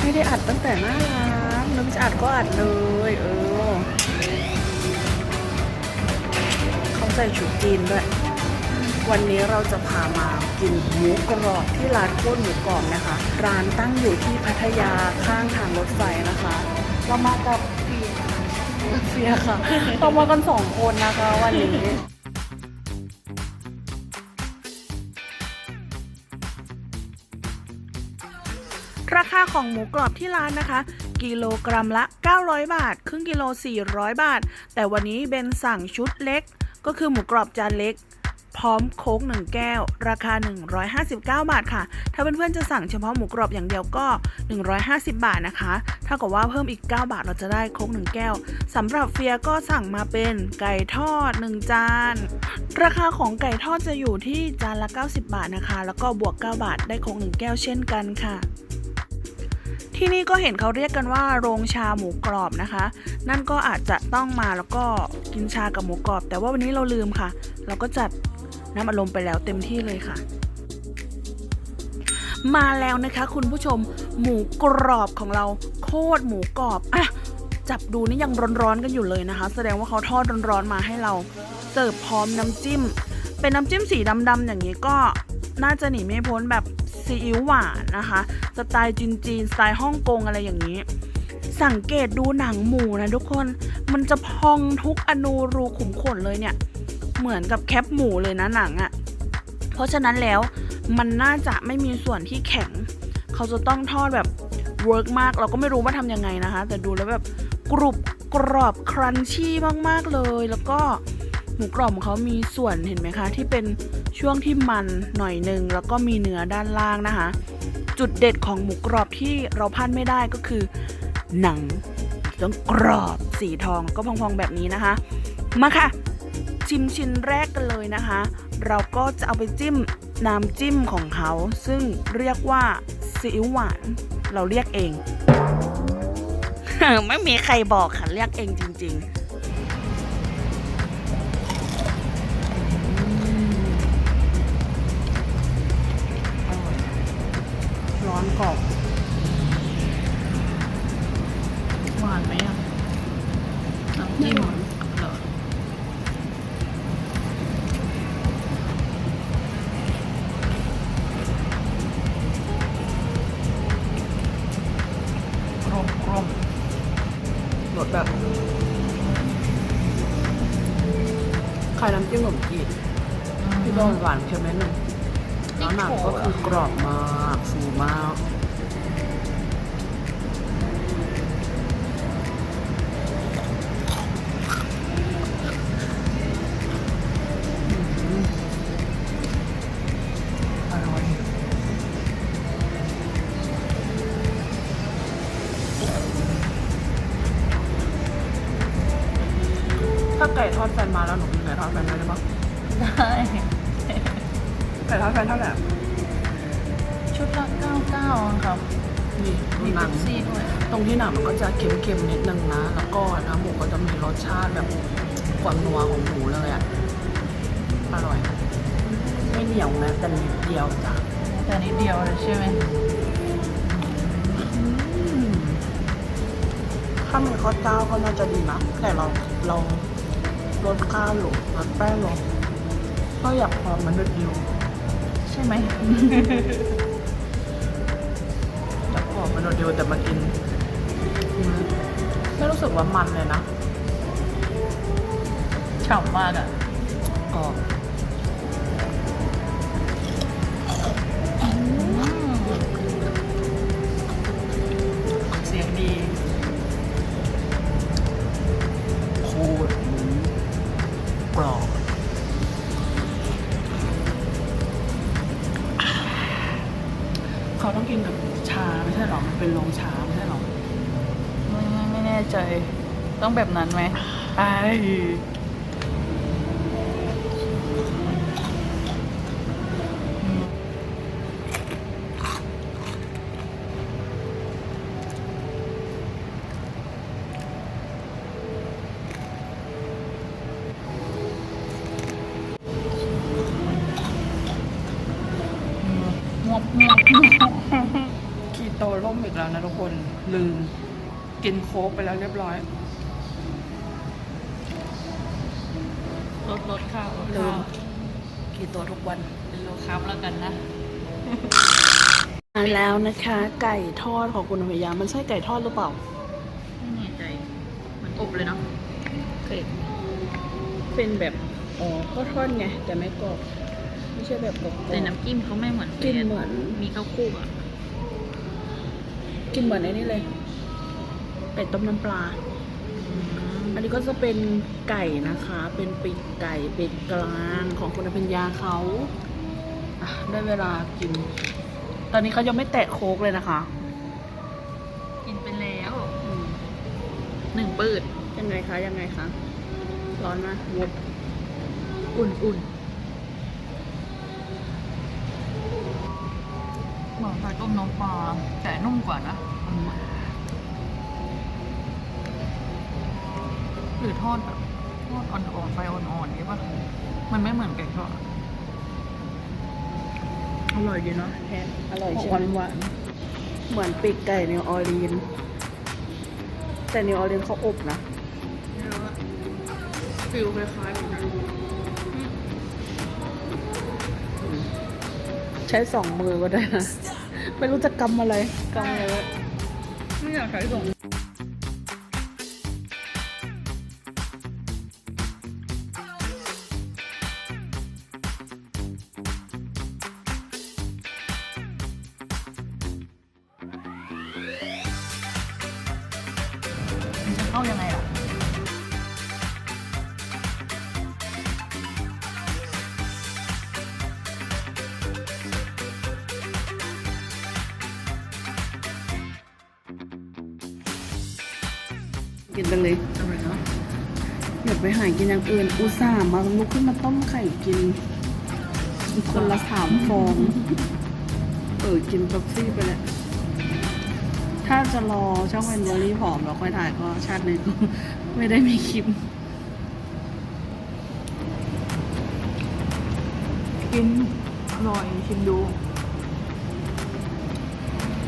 ไม่ได้อัดตั้งแต่หน้าร้านนึกจะอัดก็อัดเลยเออเขาใส่ชุดจีนด้วยวันนี้เราจะพามากินหมูกรอบที่ร้านโคตรหมูกรอบนะคะ ร้านตั้งอยู่ที่พัทยาข้างทางรถไฟนะคะเรามากับเฟียค่ะเรามากันสองคนนะคะวันนี้ ราคาของหมูกรอบที่ร้านนะคะ กิโลกรัมละ 900 บาท ครึ่งกิโล 400 บาท แต่วันนี้เบนสั่งชุดเล็ก ก็คือหมูกรอบจานเล็ก พร้อมโค้ก1แก้ว ราคา 159 บาทค่ะ ถ้าเพื่อนๆจะสั่งเฉพาะหมูกรอบอย่างเดียวก็ 150 บาทนะคะถ้ากับว่าเพิ่มอีก 9 บาทเราจะได้โค้ก1แก้วสำหรับเฟียก็สั่งมาเป็นไก่ทอด 1 จานราคาของไก่ทอดจะอยู่ที่จานละ 90 บาทนะคะ แล้วก็บวก 9 บาทได้โค้ก1แก้วเช่นกันค่ะ ที่นี่ก็เห็นเขาเรียกกันว่าโรงชาหมูกรอบนะคะ นั่นก็อาจจะต้องมาแล้วก็กินชากับหมูกรอบ แต่ว่าวันนี้เราลืมค่ะ เราก็จัดน้ำอารมณ์ไปแล้วเต็มที่เลยค่ะ มาแล้วนะคะคุณผู้ชมหมูกรอบของเราโคตรหมูกรอบอะจับดูนี่ยังร้อนๆกันอยู่เลยนะคะ แสดงว่าเขาทอดร้อนๆมาให้เราเสิร์ฟพร้อมน้ำจิ้ม เป็นน้ำจิ้มสีดำๆอย่างนี้ก็น่าจะหนีไม่พ้นแบบ ซีอิ๊วหวานนะคะ สไตล์จีนๆสไตล์ฮ่องกงอะไรอย่างนี้ สังเกตดูหนังหมูนะทุกคน มันจะพองทุกอนูรูขุมขนเลยเนี่ย เหมือนกับแคปหมูเลยนะหนังอะ่ะ เพราะฉะนั้นแล้วมันน่าจะไม่มีส่วนที่แข็ง เขาจะต้องทอดแบบเวิร์กมาก เราก็ไม่รู้ว่าทำยังไงนะคะ แต่ดูแล้วแบบกรุบกรอบครันชี่มากๆเลย แล้วก็ มูกรอบของเขามีส่วนเห็นไหมคะ ที่เป็นช่วงที่มันหน่อยหนึ่งแล้วก็มีเนื้อด้านล่างนะคะ จุดเด็ดของหมูกรอบที่เราพลาดไม่ได้ก็คือ หนังต้องกรอบสีทองก็พองๆแบบนี้นะคะ มาค่ะ ชิมชิ้นแรกกันเลยนะคะ เราก็จะเอาไปจิ้มน้ำจิ้มของเขา ซึ่งเรียกว่าซีอิ๊วหวาน เราเรียกเอง ไม่มีใครบอกค่ะเรียกเองจริง ๆ แบบไข่น้ำจิ้มขนมจีนที่โดนหวานเค็มนิดนึงแล้วหนังก็คือกรอบมากฟูมาก ก่ทอดแฟนมาแล้วหนูกินไก่ทอดแฟนได้หรือเปล่าได้ไก่ทอดแฟนเท่าไหร่ชุดละ99ครับนี่ดูมีหนัเป๊งปซี่ด้วยตรงที่หนังมันก็จะเค็มๆนิดนึงนะ แล้วก็น้ำหมูก็จะมีรสชาติแบบความนัวของหมูเลยอะ อร่อย ไม่เหนียวนะแต่นิดเดียวจ้ะแต่นิดเดียวเลยใช่ไหมถ้ามีข้าวเจ้าก็น่าจะดีนะแต่เราเรา ลดข้าวลงลดแป้งลงก็อยากพอมันนิดเดียวใช่ไหม อยากพอมันนิดเดียวแต่มากินอืมไม่รู้สึกว่ามันเลยนะฉ่ำมากอะกรอบ ต้องแบบนั้นไหมไอ้งวบงวบคีโตโลส้มอีกแล้วนะทุกคนลืม กินโค้กไปแล้วเรียบร้อย ลดลดข้าวลดลืข้ามวกี่ตัวทุกวัน เป็นโลครับแล้วกันนะ มาแล้วนะคะ ไก่ทอดของคุณพยามันใช่ไก่ทอดหรือเปล่าไม่แน่ใจ มันอบเลยเนาะเคยเป็นแบบอ๋อก็ทอดไงแต่ไม่กรอบไม่ใช่แบบกรอบๆแต่น้ำจิ้มเขาไม่เหมือนกินเหมือนมีข้าวคลุกอะกินเหมือนไอ้นี่เลยไก่ต้มน้ำปลาอั นนี้ก็จะเป็นไก่นะคะ เป็นปีกไก่ปีกกลางของคุณอภิญญาเขาอะได้เวลากิน ตอนนี้เขายังไม่แตะโค้กเลยนะคะ กินไปแล้วอืมหนึ่งปืดยังไงคะ ยังไงคะ ร้อนไหมงดอุ่นอุ่นเหมือนไข่ต้มน้ำปลาแต่นุ่มกว่านะ หรือทอดแบบทอดอ่อนๆไฟอ่อนๆนี่ปะมันไม่เหมือนไก่ทอดอะอร่อยดีเนาะแทนอร่อยหใช่วานไหมหวานเหมือนปีกไก่นิวออร์ลีนแต่นิวออร์ลีนเขาอบนะฟิลคล้ายๆเหมือนกันใช้สองมือก็ได้นะ ไม่รู้จะกำอะไรกำอะไรไว้ไม่อยากใช้สอง เข้ายังไงล่ะกินไปเลยทำไมเนาะอย่าไปหากินอย่างอื่นอุตส่าห์มาลุกขึ้นมาต้มไข่กิน คนละสามฟอง เออกินเป๊ปซี่ไปแล้ว ถ้าจะรอช่องเป็นเดลี่ผอมเราค่อยถ่ายก็ชาติหนึ่งไม่ได้มีคลิปกินอร่อยชิมดู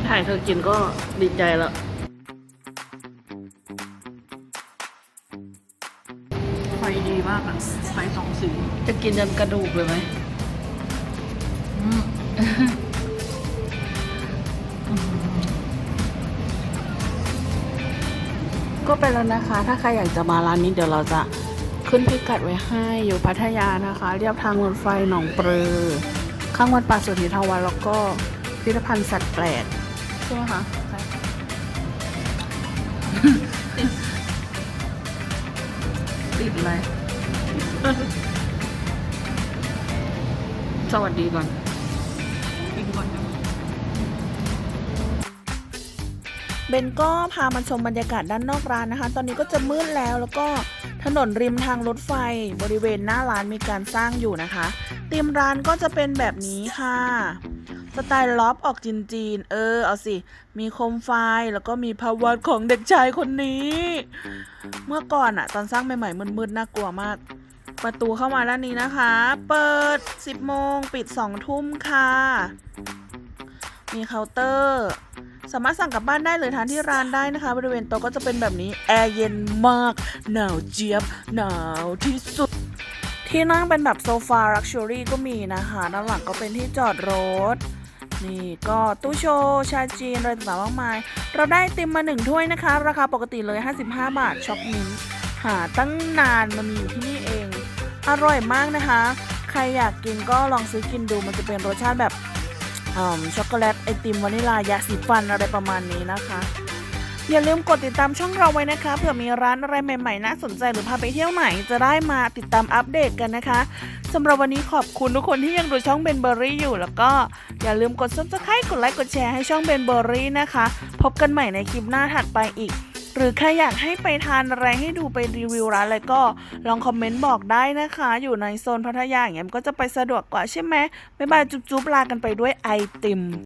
ถ่ายเธอกินก็ดีใจแล้วไฟดีมากอะไฟสองสีจะกินจนกระดูกเลยไหมอืม ก็ไปแล้วนะคะ ถ้าใครอยากจะมาร้านนี้เดี๋ยวเราจะขึ้นพิกัดไว้ให้อยู่พัทยานะคะ เรียบทางรถไฟหนองปลือ ข้างวัดป่าสุทธิทวันแล้วก็พิพิธภัณฑ์สัตว์แปลกใช่ไหมคะติดอะไรสวัสดีก่อน เบนก็พามาชมบรรยากาศด้านนอกร้านนะคะ ตอนนี้ก็จะมืดแล้วแล้วก็ถนนริมทางรถไฟบริเวณหน้าร้านมีการสร้างอยู่นะคะธีมร้านก็จะเป็นแบบนี้ค่ะ สไตล์ล็อบออกจีนๆเออเอาสิ มีโคมไฟแล้วก็มีภาพวาดของเด็กชายคนนี้ เมื่อก่อนอะตอนสร้างใหม่ๆมืดๆน่ากลัวมาก ประตูเข้ามาด้านนี้นะคะ เปิด 10โมงปิด 2 ทุ่มค่ะ มีเคาน์เตอร์ สามารถสั่งกลับบ้านได้หรือทานที่ร้านได้นะคะ บริเวณโต๊ะก็จะเป็นแบบนี้ แอร์เย็นมาก หนาวเจี๊ยบ หนาวที่สุด ที่นั่งเป็นแบบโซฟาลักชัวรี่ก็มีนะคะ ด้านหลังก็เป็นที่จอดรถ นี่ก็ตู้โชว์ ชาจีนอะไรต่างๆมากมาย เราได้ติมมาหนึ่งถ้วยนะคะ ราคาปกติเลย 55 บาทช็อกมิ้นหาตั้งนานมามีอยู่ที่นี่เอง อร่อยมากนะคะ ใครอยากกินก็ลองซื้อกินดูมันจะเป็นรสชาติแบบ ช็อกโกแลตไอติมวานิลายาสีฟันอะไรประมาณนี้นะคะ อย่าลืมกดติดตามช่องเราไว้นะคะ เผื่อมีร้านอะไรใหม่ๆน่าสนใจหรือพาไปเที่ยวไหนจะได้มาติดตามอัปเดตกันนะคะสำหรับวันนี้ขอบคุณทุกคนที่ยังดูช่องเบนเบอรี่อยู่ แล้วก็อย่าลืมกด subscribe กดไลค์กดแชร์ให้ช่องเบนเบอรี่นะคะ พบกันใหม่ในคลิปหน้าถัดไปอีก หรือใครอยากให้ไปทานอะไรให้ดูไปรีวิวร้านอะไรก็ลองคอมเมนต์บอกได้นะคะ อยู่ในโซนพัทยาอย่างเงี้ยก็จะไปสะดวกกว่าใช่ไหมบ๊ายบายจุ๊บๆลากันไปด้วยไอติม